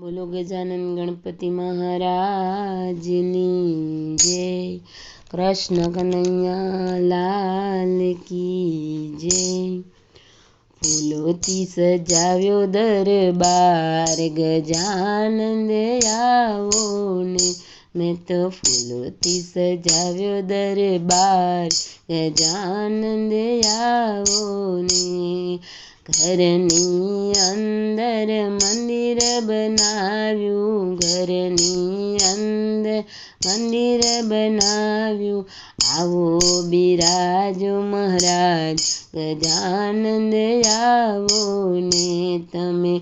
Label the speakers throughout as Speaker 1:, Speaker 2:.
Speaker 1: बोलो गजानन गणपति महाराज जय कृष्ण कन्हैया लाल की जय फूलोती सजाव्यो दरबार गजानंद आओ ने મેં તો ફૂલોથી સજાવ્યો દરબાર ગજાનંદ આવો ને ઘરની અંદર મંદિર બનાવ્યું ઘરની અંદર મંદિર બનાવ્યું આવો બિરાજો મહારાજ ગજાનંદ આવો ને તમે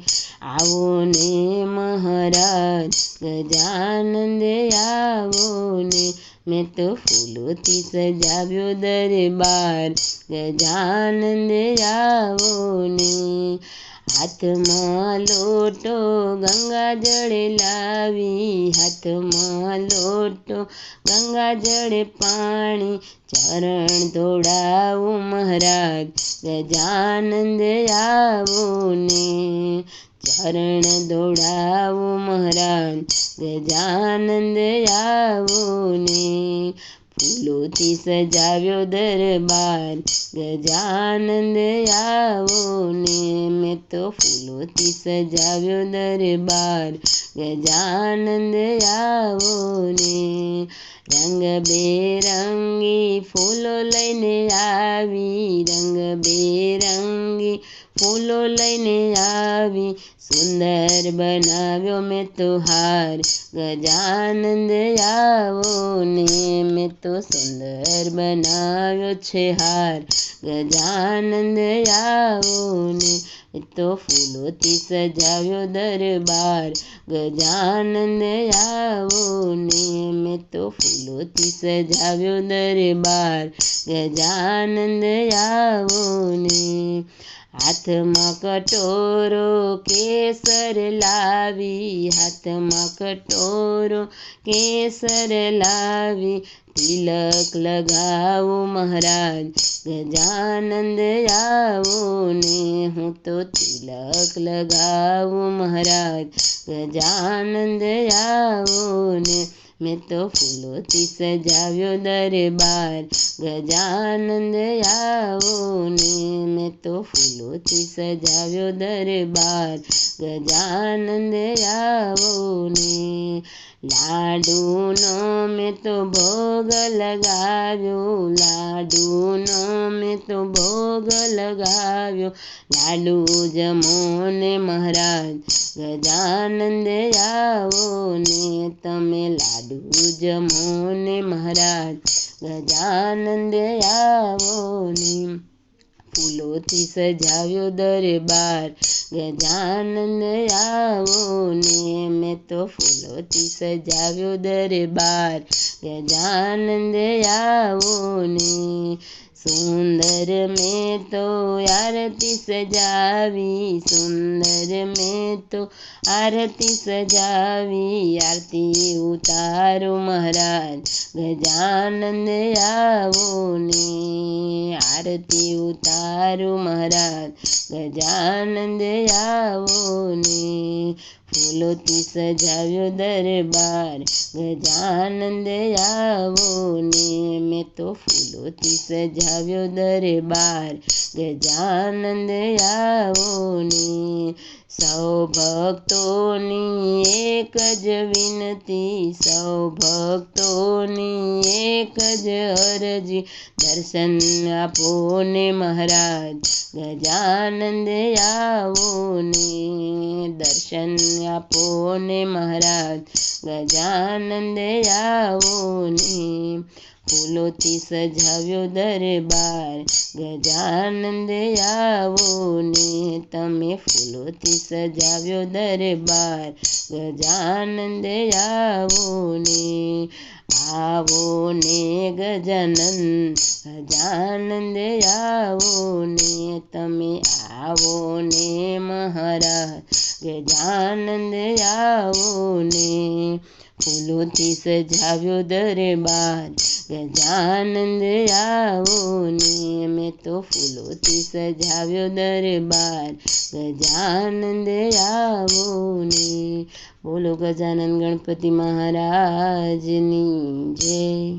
Speaker 1: આવો ને મહારાજ સજાનંદ આવો ને મેં તો ફૂલોથી સજાવ્યો દરબાર ગજાનંદ આવો ને હાથમાં લોટો ગંગા જળે લાવી હાથમાં લોટો ગંગા જળે પાણી ચરણ ધોડાવું મહારાજ ગજાનંદ આવો ને चरण दौड़ाओ महाराज गजानंद आओ ने फूलों थी सजाव्यो दरबार गजानंद आओ ने मैं तो फूलों थी सजाव्यो दरबार गजानंद आओ ने रंग बेरंगी फूलो लेने आवी रंग बेरंगी फूलो लेने आवी सुंदर बनाव्यो में तुहार गजानंद आवो ने में तो सुंदर बनाव्यो छे हार गजानंद आवो ने तो फूलो ती सजाव्यो दरबार गजानंद आवो ने में तो फूलो ती सजाव्यो दरबार गजानंद आवो ने હાથમાં કટોરો કેસર લાવી હાથમાં કટોરો કેસર લાવી તિલક લગાવો મહારાજ ગજાનંદ આવો ને હું તો તિલક લગાવું મહારાજ ગજાનંદ આવો ને મેં તો ફૂલો થી સજાવ્યો દરબાર ગજાનંદ આવો ને મેં તો ફૂલો થી સજાવ્યો દરબાર ગજાનંદ આવો ને લાડુ નો મેં તો ભોગ લગાવ્યો લાડુ નો મેં તો ભોગ લગાવ્યો લાડુ જમો ને મહારાજ ગજાનંદ આવો ને તમે લાડુ જમો ને મહારાજ ગજાનંદ આવો ને ફૂલોથી સજાવ્યો દરબાર ગજાનંદ આવો ને મેં તો ફૂલોથી સજાવ્યો દરબાર ગજાનંદ આવો ને सुंदर में तो आरती सजावी सुंदर में तो आरती सजावी आरती उतारो महाराज गजानंद आवो ने आरती उतारो महाराज સજાનંદ આવો ને ફૂલોથી સજાવ્યો દરબાર ગજાનંદ આવો ને મેં તો ફૂલોથી સજાવ્યો દરબાર ગજાનંદ આવો ને સૌ ભક્તોની એક જ વિનતી સૌ ભક્તોની એક જ અરજી દર્શન આપો ને મહારાજ ગજાનંદ આવોને દર્શન આપો ને મહારાજ ગજાનંદ આવોને ને ફૂલોથી સજાવ્યો દરબાર ગજાનંદ આવોને તમે ફૂલોથી સજાવ્યો દરબાર ગજાનંદ આવોને आवो ने जनन गजानंद आवो ने तमे आवो ने महाराज गजानंद आवो ने फूलो थी सजाव्यो दरबार गजानंद आवो ने मैं तो फूलों थी सजाव्यो दरबार સજાનંદ આવો ને બોલો ગજાનંદ ગણપતિ મહારાજની જય